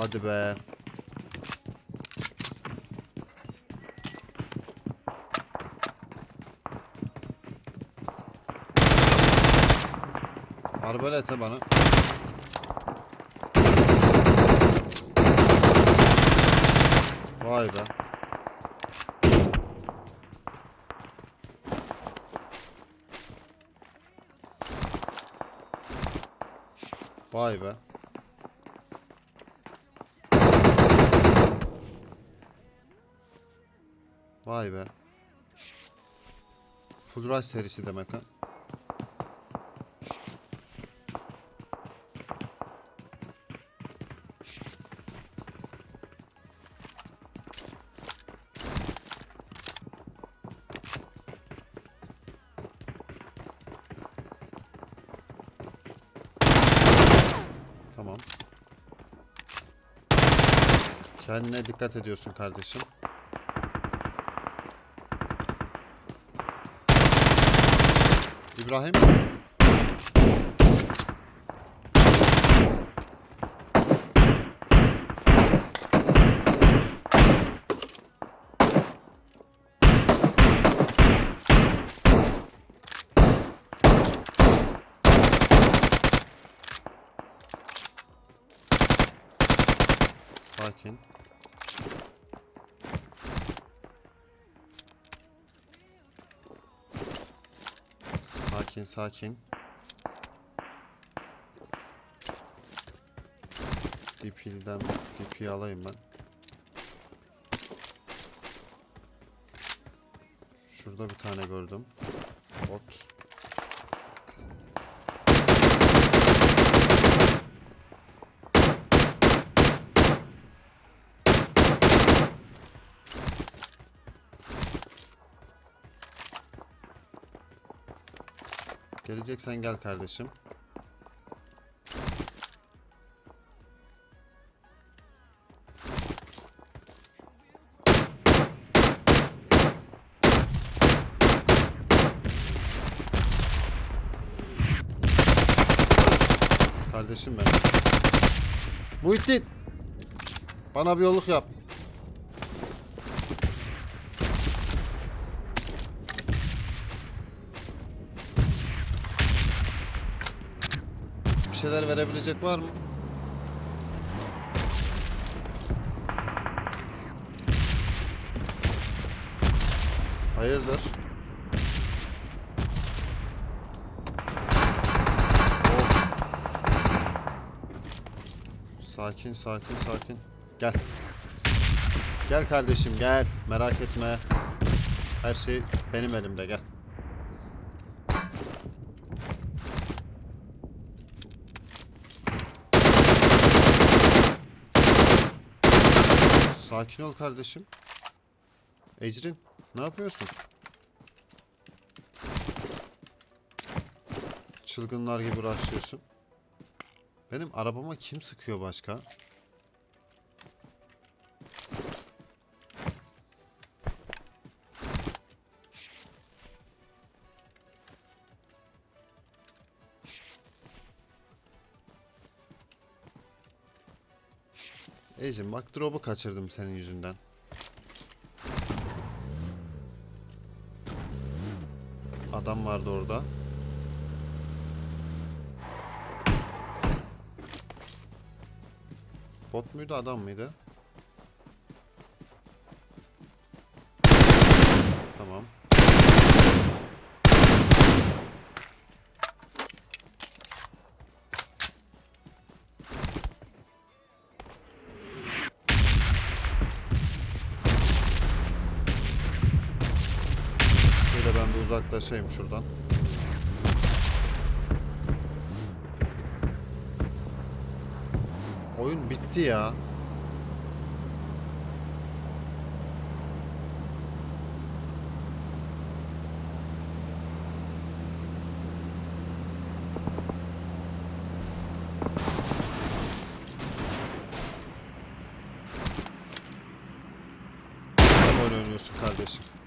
Hadi be. Arbalete bana. Vay be. Vay be. Vay be. Full Rush serisi demek ha. Tamam. Kendine dikkat ediyorsun kardeşim. İbrahim. Sakin. Sakin sakin. DP'den DP'yi alayım ben. Şurada bir tane gördüm. Bot. Geleceksen gel kardeşim. Kardeşim ben. Muhittin. Bana bir yolluk yap. Şeyler verebilecek var mı? Hayırdır? Of. Sakin sakin sakin. Gel. Gel kardeşim gel. Merak etme. Her şey benim elimde gel. Sakin ol kardeşim. Ecrin, ne yapıyorsun? Çılgınlar gibi rushlıyorsun. Benim arabama kim sıkıyor başka? Ecrin bak drop'u kaçırdım senin yüzünden. Adam vardı orada. Bot muydu adam mıydı? Uzaklaşayım şuradan. Oyun bitti ya. Oyun oynuyorsun kardeşim?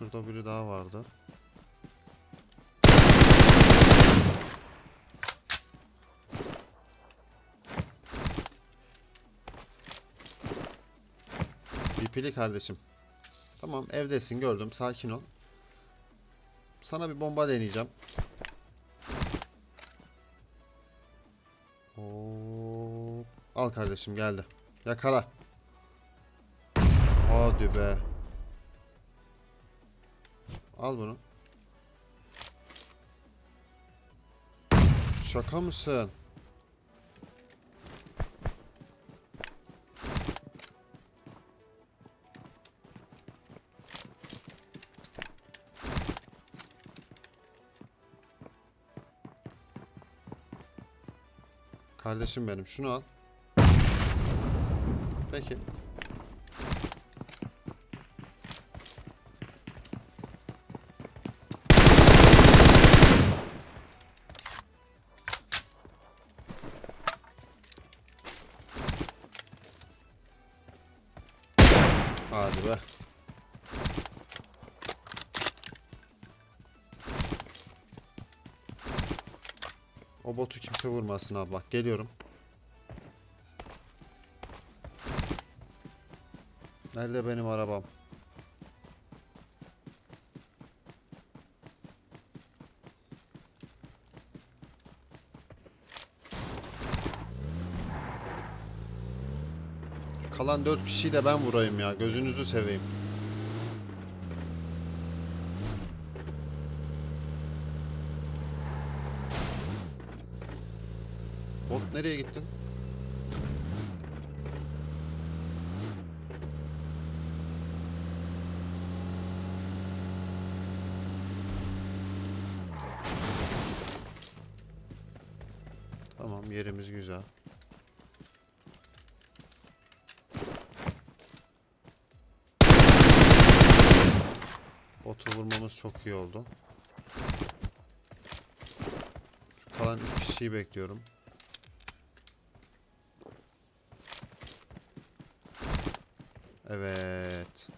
Şurada biri daha vardı. BP'li kardeşim. Tamam evdesin gördüm sakin ol. Sana bir bomba deneyeceğim. Hop. Al kardeşim geldi. Yakala. Hadi be. Al bunu. Şaka mısın? Kardeşim benim şunu al. Peki. Hadi be. O botu kimse vurmasın abi bak geliyorum. Nerede benim arabam? Kalan 4 kişiyi de ben vurayım ya. Gözünüzü seveyim. Bot nereye gittin? Tamam yerimiz güzel. Botu vurmamız çok iyi oldu. Şu kalan 3 kişiyi bekliyorum. Evet.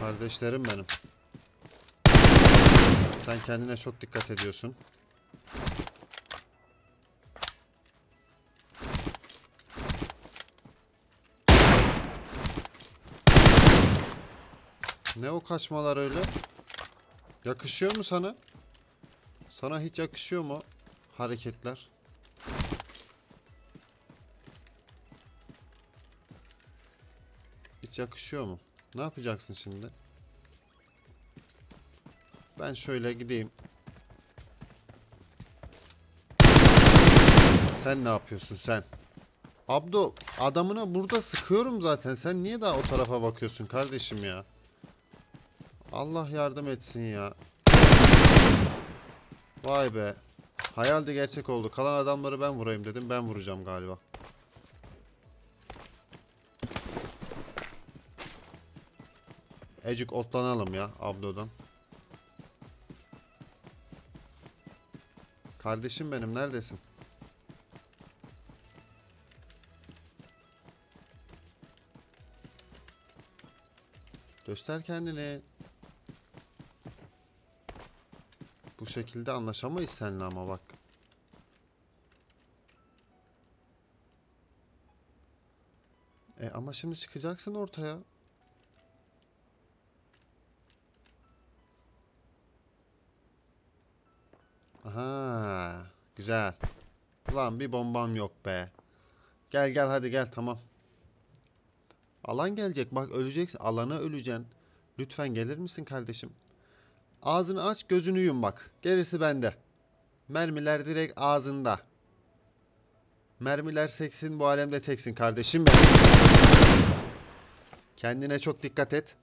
Kardeşlerim benim. Sen kendine çok dikkat ediyorsun. Ne o kaçmalar öyle? Yakışıyor mu sana? Sana hiç yakışıyor mu hareketler? Hiç yakışıyor mu? Ne yapacaksın şimdi? Ben şöyle gideyim. Sen ne yapıyorsun sen? Abdo adamına burada sıkıyorum zaten. Sen niye daha o tarafa bakıyorsun kardeşim ya? Allah yardım etsin ya. Vay be. Hayal de gerçek oldu. Kalan adamları ben vurayım dedim. Ben vuracağım galiba. Ecik otlanalım ya Abdo'dan. Kardeşim benim neredesin? Göster kendini. Bu şekilde anlaşamayız seninle ama bak. E ama şimdi çıkacaksın ortaya. Aha, güzel. Ulan bir bombam yok be. Gel gel hadi gel tamam. Alan gelecek bak öleceksin. Alana öleceksin. Lütfen gelir misin kardeşim? Ağzını aç gözünü yum bak. Gerisi bende. Mermiler direkt ağzında. Mermiler seksin bu alemde teksin kardeşim benim. Kendine çok dikkat et.